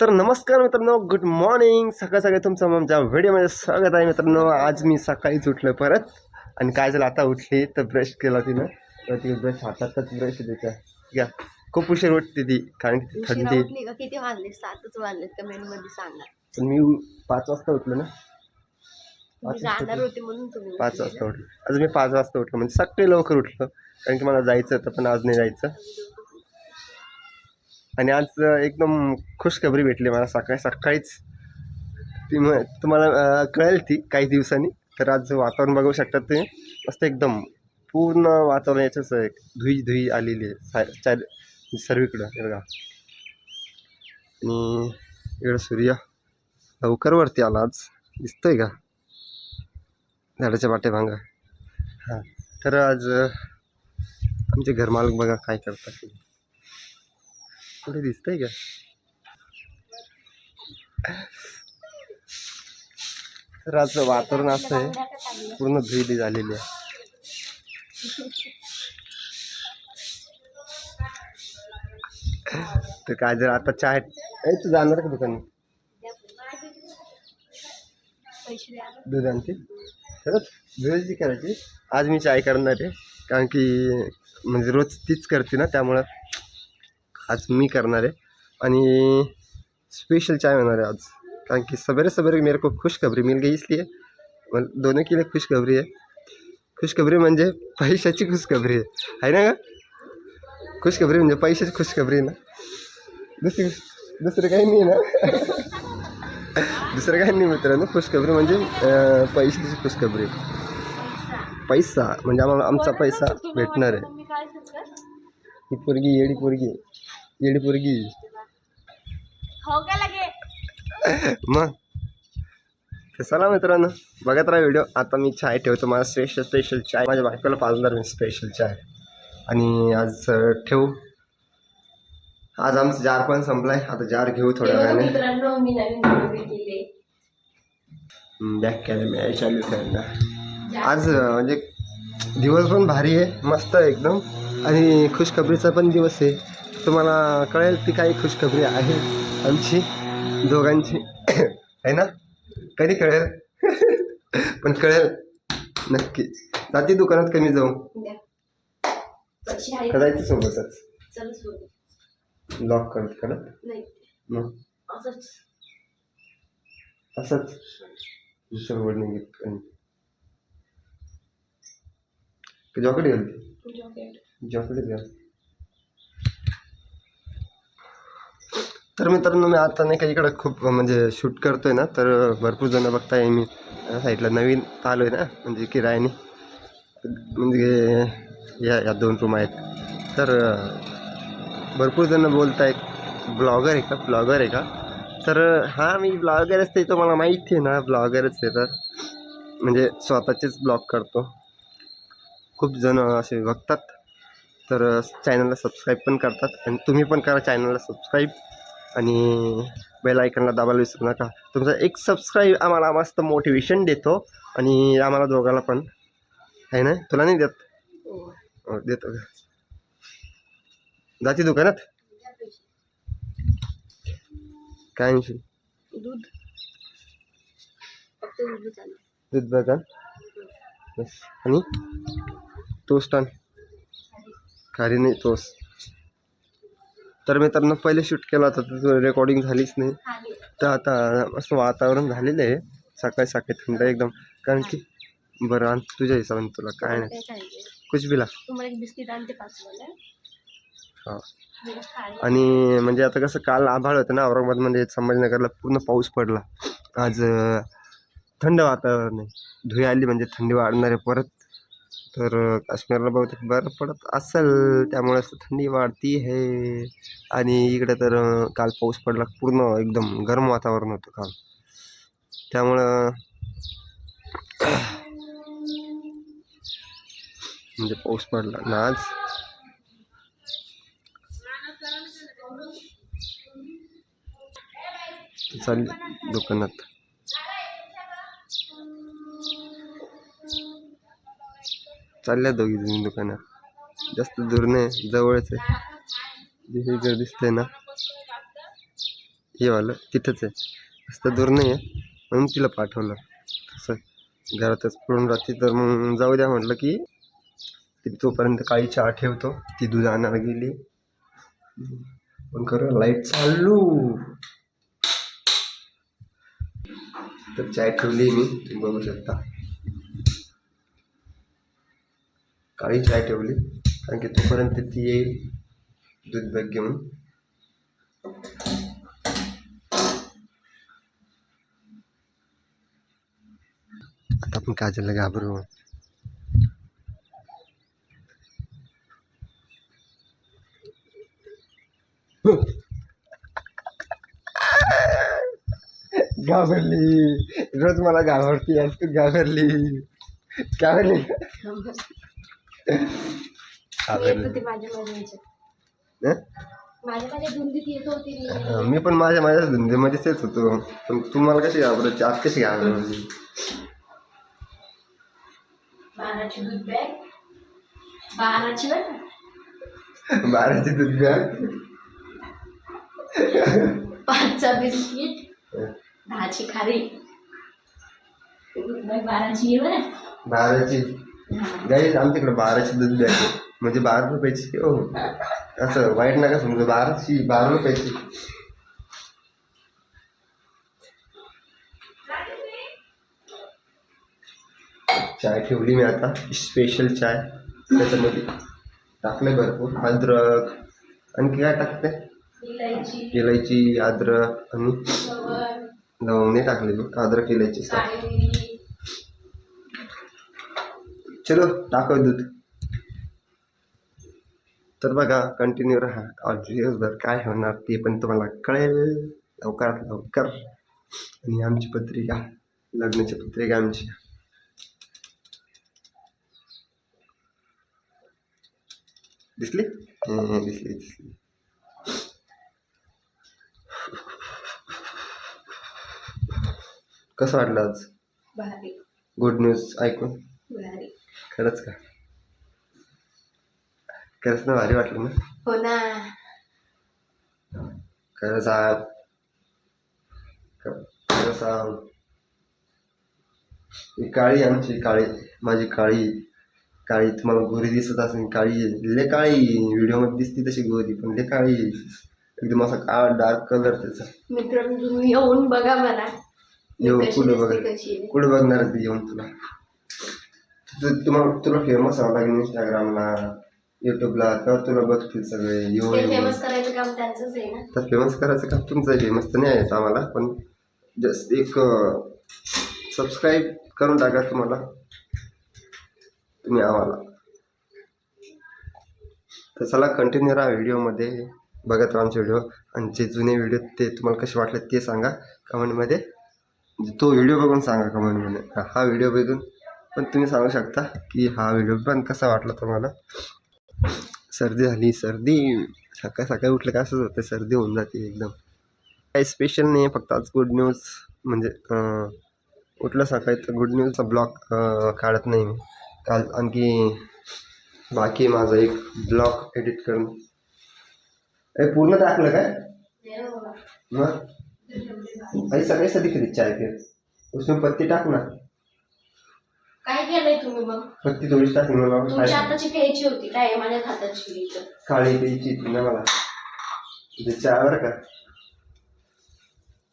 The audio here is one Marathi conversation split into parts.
तर नमस्कार मित्रांनो गुड मॉर्निंग सकाळ सकाळी तुमचं आमच्या व्हिडिओमध्ये स्वागत आहे मित्रांनो. आज मी सकाळीच उठलो परत. आणि काय झालं आता उठली तर ब्रश केला तिनं. तर ती ब्रश हातातच ब्रश देते. घ्या खूप उशीर उठते ती कारण की थंडी. किती वाजले? सातच वाजले कमेंटमध्ये सांगा. पण मी पाच वाजता उठलो ना. पाच वाजता उठलो. आज मी पाच वाजता उठलो. म्हणजे सकाळी लवकर उठलो कारण की मला जायचं होतं पण आज नाही जायचं. आणि आज एकदम खुशखबरी भेटली मला सकाळी. सकाळीच ती मग तुम्हाला कळेल ती काही दिवसांनी. तर आज वातावरण बघू शकतात ते. मस्त एकदम पूर्ण वातावरण याच्याच आहे धुई धुई आलेली आहे. सा- चार सर्वीकडं बघा. आणि इकडं सूर्य लवकर वरती आला आज. दिसतोय का? झाडाच्या पाठीमागं. हां. तर आज आमचे घरमालक बघा काय करतात कुठे दिसतंय का? तर आज वातावरण असं आहे. पूर्ण धुईली झालेली आहे. तर काय जर आता चाय ए तू जाणार का दुकानी पैसे तर दूध आणते दुधाची करायची. आज मी चाय करणार आहे. कारण की म्हणजे रोज तीच करते ना त्यामुळं आज मी करणार आहे. आणि स्पेशल चाय होणार आहे आज. कारण की सवेरे सवेरे मेरे को खुशखबरी मिल गई इसलिए. दोनों के लिए खुशखबरी आहे खुशखबरी म्हणजे पैशाची खुशखबरी आहे. आहे ना का खुशखबरी म्हणजे पैशाची खुशखबरी आहे ना. दुसरी दुसरं काही नाही ना. दुसरं काही नाही मित्रांनो. खुशखबरी म्हणजे पैशाची खुशखबरी. पैसा. म्हणजे आम्हाला आमचा पैसा भेटणार आहे. ही पोरगी येडी पोरगी. येडी पोरगी. हो का लगे? मग? तर चला मित्रांनो? बघत राहा व्हिडिओ आता मी चाय ठेवतो. मला स्पेशल स्पेशल चाय. माझ्या बायकोला पाजणार मी स्पेशल चाय. आणि आज ठेवू? आज आमचं जार पण संपलाय. आता जार घेऊ थोड्या वेळाने. बॅक केलं मी. चालू करायला. आज म्हणजे दिवस पण भारी आहे. मस्त आहे एकदम. आणि खुशखबरीचा पण दिवस आहे. तुम्हाला कळेल ती काही खुशखबरी आहे आमची दोघांची. आहे ना? कधी कळेल? पण कळेल. नक्की. जाती दुकानात कमी जाऊ. करायचं सोबतच. लॉक करत करत मग? असंच. दुसरं वड नाही घेत आणि जॉकेट घालते जॉकेट. जॉकेटच तर मित्रांनो मी आता नाही का इकडं खूप म्हणजे शूट करतोय ना तर भरपूर जण बघताय मी. साईडला नवीन आलो आहे ना म्हणजे किरायाने. म्हणजे या या दोन रूम आहेत. तर भरपूर जण बोलत आहेत ब्लॉगर आहे का? ब्लॉगर आहे का? तर हां मी ब्लॉगरच ते मला माहिती आहे ना ब्लॉगरच आहे तर. म्हणजे स्वतःचेच ब्लॉग करतो. खूप जण असे बघतात. तर चॅनलला सबस्क्राईब पण करतात. आणि तुम्ही पण करा चॅनलला सबस्क्राईब आणि बेल आयकनला दाबायला विसरू नका. तुमचा एक सबस्क्राईब आम्हाला मस्त मोटिवेशन देतो आणि आम्हाला दोघाला पण. आहे ना? तुला नाही देत? हो देतो जाती दुकानात. काय म्हणशील? दूध. बघा बस. आणि? टोस्ट आण. खारी नाही टोस्ट तर मित्रांनो पहिले शूट केला होता तर रेकॉर्डिंग झालीच नाही. तर आता असं वातावरण झालेलं आहे. सकाळी सकाळी थंड एकदम. कारण की बरं आणि तुझ्या हिशोबाने तुला काय नाही. कुछ बिला हां. आणि म्हणजे आता कसं काल आभाळ होतं ना औरंगाबादमध्ये संभाजीनगरला पूर्ण पाऊस पडला. आज थंड वातावरण आहे. धुळी आली म्हणजे थंडी वाढणार आहे. परत तर काश्मीरला बहुतेक बरं पडत असेल त्यामुळे असं थंडी वाढती आहे. आणि इकडे तर काल पाऊस पडला पूर्ण एकदम गरम वातावरण होतं काल. त्यामुळं म्हणजे पाऊस पडला ना आज. चालली दुकानात. चालल्या दोघी जणी दुकानात. जास्त दूर नाही जवळच आहे. जे हे घर दिसतंय ना. हे वालं तिथंच आहे. जास्त दूर नाही आहे म्हणून तिला पाठवलं. तसं घरातच पडून राहते तर मग जाऊ द्या म्हटलं की ती तोपर्यंत काळी चहा ठेवतो. ती दूध आणायला गेली. पण खरं लाइट चालू. तर चाय ठेवली मी तुम्ही बघू शकता. काळी चाय ठेवली कारण की तोपर्यंत ती येईल दूध बॅग घेऊन आता आपण काजलला घाबरू. घाबरली. रोज मला घाबरती आज तू घाबरली. घाबरली. मी. हा, मी पण माझ्या माझ्या धंद्यामध्येच येत होतो. पण तू मला कशी घाबरायची आज कशी घाबरली बाराची दूध बॅग. बाराची? बाराची दूध बॅग. पाचचा बिस्किट. दहाची खारी. बाराची बाराची. गाईज आमच्याकडे बाराची दूध आहे. म्हणजे बारा रुपयाची हो. असं वाईट नका समजा बाराची बारा रुपयाची. चाय ठेवली मी आता स्पेशल चाय. त्याच्यामध्ये टाकले भरपूर अद्रक. आणखी काय टाकते? इलायची. अद्रक आणि लवंग, टाकले मी अद्रक इलायची. चलो टाकव दूध. तर बघा कंटिन्यू राहा. आज दिवसभर काय होणार ते पण तुम्हाला कळेल. लवकरात लवकर. आणि आमची पत्रिका लग्नाची पत्रिका आमची. दिसली? दिसली दिसली. कसं वाटलं आज? गुड न्यूज ऐकून? भारी. खरंच का? खरंच ना भारी वाटलं ना? हो ना. खरंच खरंच ही काळी आमची काळी. माझी काळी काळी. तुम्हाला गोरी दिसत असेल काळी. लय काळी. व्हिडिओमध्ये दिसते तशी गोरी पण लय काळी. एकदम असा काळा डार्क कलर त्याचा. मित्रांनो तुम्ही येऊन बघा मला. येऊ कुठं बघा. कुठं बघणार ते येऊन तुला? तुझं तुम्हाला तुला फेमस व्हावं लागेल इंस्टाग्रामला युट्यूबला तेव्हा तुला बघतील सगळे? येऊ ते येऊ. फेमस करायचं काम त्यांचंच आहे ना. तर फेमस करायचं का तुमचं फेमस तर नाही यायचं आम्हाला पण जस्ट एक सबस्क्राईब करून टाका तुम्हाला. तुम्ही आम्हाला. तर चला कंटिन्यू राहा व्हिडिओमध्ये बघत राहा आमचे व्हिडिओ आणि जे जुने व्हिडिओ ते तुम्हाला कसे वाटले ते सांगा कमेंटमध्ये तो व्हिडिओ बघून सांगा कमेंटमध्ये हा व्हिडिओ बघून. पण तुम्ही सांगू शकता की हा व्हिडिओ पण कसा वाटला तुम्हाला? सर्दी झाली सर्दी. सकाळी सकाळी उठलं का असंच होतं सर्दी होऊन जाते एकदम. काही स्पेशल नाही आहे फक्त आज गुड न्यूज म्हणजे उठलं सकाळी तर गुड न्यूजचा ब्लॉग काढत नाही मी. काल आणखी बाकी माझा एक ब्लॉग एडिट करून. अरे पूर्ण टाकलं काय. मग? कैसा दिख रही चाय फिर उसमें पत्ती टाक ना. काय केलंय तुम्ही मग? पत्ती थोडीच टाक ना मला तुमची आताची प्यायची होती काय? आहे माझ्या हाताची प्यायची. काळी प्यायची होती ना मला. ते चहा बरं का?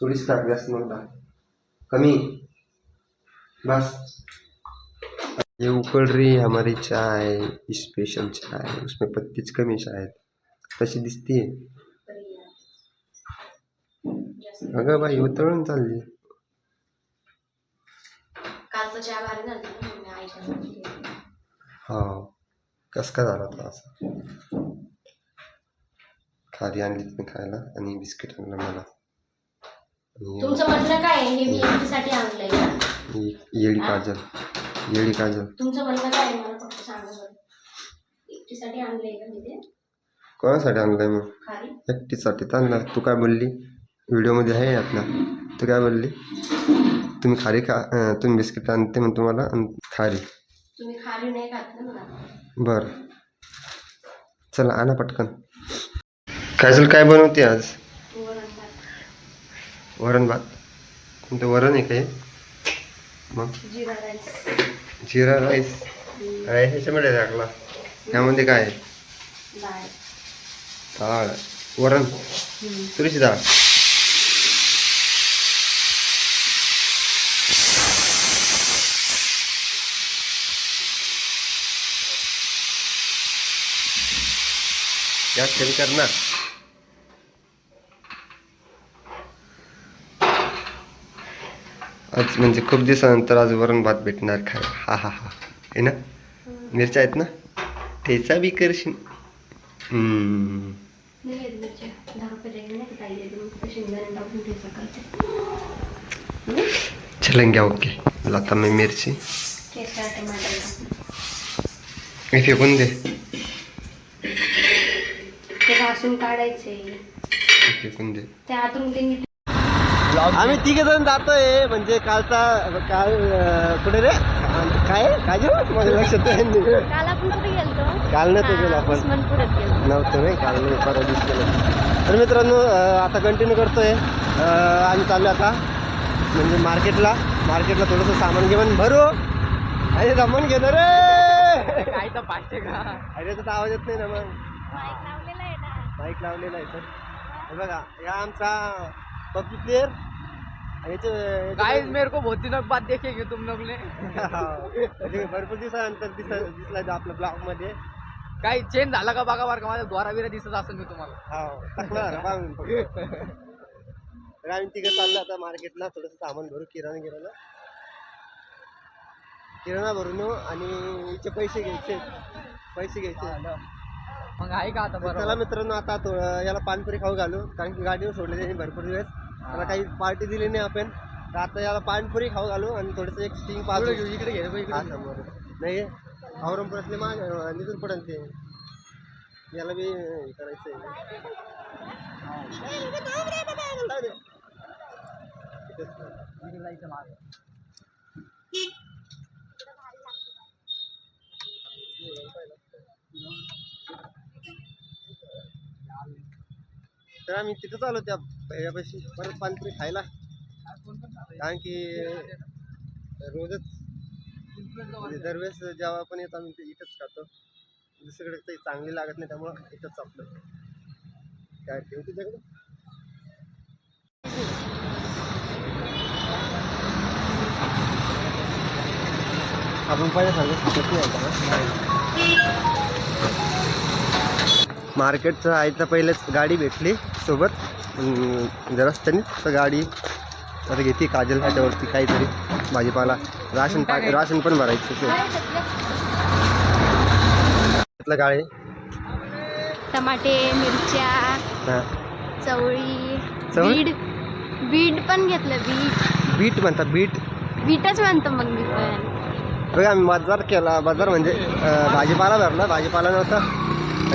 थोडीच टाक जास्त टाक. कमी. बस. ये उकल रही है हमारी चाय स्पेशल चाय. उसमें पत्तीच कमी शायद. तशी दिसते अगं बाई उतळून चालली कालचा चहा भारी झाला ना मी आईच्या घरी केला. हा. कस का झाला तो असा? खारी आणली तिने खायला आणि बिस्किट आणलं मला. आणि तुमचं म्हणणं काय आहे? हे मी एकटीसाठी आणलंय का? ही येडी काजल. येडी काजल. तुमचं म्हणणं काय आहे? मला फक्त सांगा बरं. एकटीसाठी आणलंय का मी ते? कोणासाठी आणलंय मग? खाली. एकटीसाठी आणलं तू काय बोलली? व्हिडिओमध्ये आहे आपला. तू काय बोलली? तुम्ही खारी खा अं, तुम्ही बिस्किट आणते म्हणून तुम्हाला खारी तुम्ही खाली नाही खात ना. बरं. चला आणा पटकन. काजल काय बनवते आज? वरण भात. कोणतं वरण आहे काय मग? जिरा राईस. जिरा राईस? ह्याच्यामध्ये टाकला. त्यामध्ये काय? डाळ. वरण. तुरीची डाळ. गॅस कमी कर ना आज म्हणजे खूप दिवसानंतर आज वरण भात भेटणार खाय हा हा हा. आहे ना? मिरच्या आहेत ना? ठेचा बी करशील. चलेंगे ओके. लाता मैं मिरची. फेकून दे. घासून काढायचे. हे ते आतून ते नीट आम्ही तिघे जण जातोय म्हणजे कालचा काल अं, कुठे रे? काय? काय माझ्या लक्षात नाही. काल आपण कुठे गेलतो? काल नव्हतो गेलो आपण. उस्मानपुरात गेलो. नव्हतं नाही काल नाही परवा दिवशी गेलो. तर मित्रांनो अं, आता कंटिन्यू करतोय. अं, आम्ही चाललो आता म्हणजे मार्केटला. मार्केटला थोडंसं सामान घेऊन भरू. आणि सामान घेणार रे! काय तर पाचशे का? अरे तर आवाज येत नाही ना मग. माईक लावलेला आहे तर हे बघा या आमचा पबजी प्लेअर याचे गाइस मेरे को बहुत दिनों बाद देखेंगे तुम लोग ने. म्हणजे भरपूर दिवसानंतर दिस दिसला आपल्या ब्लॉगमध्ये. काही चेंज झाला का बघा बरं का माझ्या द्वारा बिरा दिसत असेल मी तुम्हाला. हा टाकला जरा पाहून फक्त. तर आम्ही तिकडे चाललो आता मार्केटला थोडंसं सामान भरू किराणा किराणा किराणा भरून येऊ आणि हिचे पैसे घ्यायचे. पैसे घ्यायचे. मग आहे का आता चला मित्रांनो आता थोडं याला पानपुरी खाऊ घालू कारण की गाडीवर सोडले त्यांनी भरपूर दिवस. त्याला काही पार्टी दिली नाही आपण. तर आता याला पानपुरी खाऊ घालू आणि थोडंसं एक स्टिंग पाच इकडे घेऊ, हा. समोर. नाही औरंगाबादले माग निघून पडेल ते. याला बी हे करायचंय. इकडे तर आम्ही तिथं चालू त्या पहिल्यापाशी. परत पानपुरी खायला. कारण की रोजच म्हणजे दरवेळेस जेव्हा पण येतो आम्ही ते इथंच खातो. दुसरीकडे काही चांगली लागत नाही त्यामुळं इथंच आपलं काय ठेवू तुझ्याकडे? आपण पाहिजे सांगू शकत नाही आता. ना. मार्केटचं आहे तर पहिलेच गाडी भेटली सोबत. रस्त्याने तर गाडी आता घेते काजल ह्याच्यावरती काहीतरी. भाजीपाला. राशन पा राशन पण भरायचं ते. गाडी टमाटे मिरच्या चवळी चवळी? बीड बीड पण घेतलं बीट. बीट म्हणतात बीट. बीटच म्हणतो मग मी पण. बघा आम्ही बाजार केला. बाजार म्हणजे अं, भाजीपाला भरला भाजीपाला नव्हता.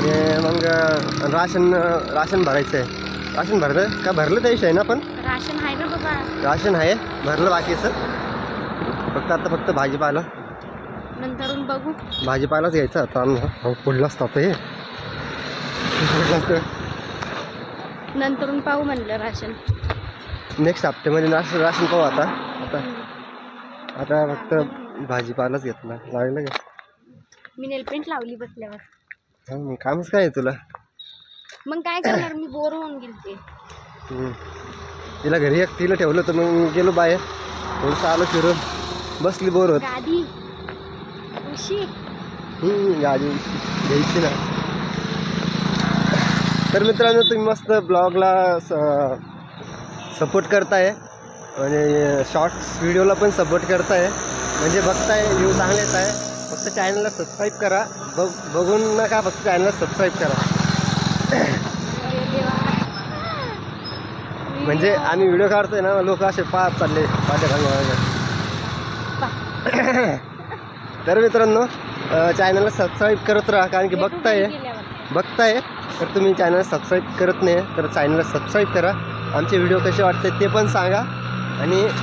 आणि मग राशन राशन भरायचं आहे. राशन भरलं? का भरलं त्या विषय ना पण राशन आहे ना बाबा. राशन आहे. भरलं बाकीचं. फक्त आता फक्त भाजीपाला. नंतरून बघू. भाजीपालाच घ्यायचा आता. आम्ही हो, पुढला असतं हे नंतरून पाहू म्हणलं राशन. नेक्स्ट हप्त्यामध्ये राशन राशन पाहू आता. आता आता फक्त भाजीपालाच घेतला. लागलं का? मी नेलपेंट लावली बसल्यावर. कामच काय आहे तुला? मग काय करणार? मी बोर होऊन गेलते. हम्म. तिला घरी एक तिला ठेवलं होतं मग गेलो बाहेर. थोडंसं आलो फिरून. बसली बोर होत. गादी. उशी. हम्म, गाडी घ्यायची ना. तर मित्रांनो तुम्ही मस्त ब्लॉगला सपोर्ट करताय. आणि शॉर्ट्स व्हिडिओला पण सपोर्ट करताय. म्हणजे बघताय व्ह्यू चांगले येत आहे. फक्त चॅनलला सबस्क्राईब करा. बघ बघून नका फक्त चॅनलला सबस्क्राईब करा. म्हणजे आम्ही व्हिडिओ काढतोय ना लोक असे पाहत चालले पाठ्याखाली तर मित्रांनो चॅनलला सबस्क्राईब करत राहा कारण की बघताय. बघताय. तर तुम्ही चॅनल सबस्क्राईब करत नाही तर चॅनलला सबस्क्राईब करा. आमचे व्हिडिओ कसे वाटते ते पण सांगा. आणि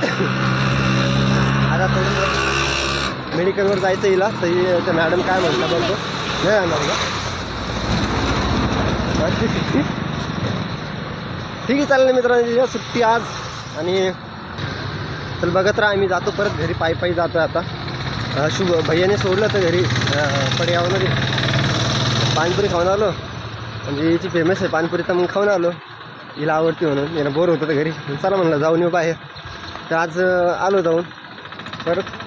आता थोडं मेडिकलवर जायचं हिला तर मॅडम काय म्हणता बोलतो नाही जाणार का? ठीक आहे चालेल मित्रांनो सुट्टी आज. आणि चल बघत राहा आम्ही जातो परत घरी पायी पायी जातो आता. शुभ भैयाने सोडलं तर घरी अं, पाणीपुरी खाऊन आलो. म्हणजे याची फेमस आहे पाणीपुरी तर मग खाऊन आलो. हिला आवडते म्हणून. याला बोर होतं तर घरी. चला म्हणलं जाऊन येऊ बाहेर. तर आज आलो जाऊन. परत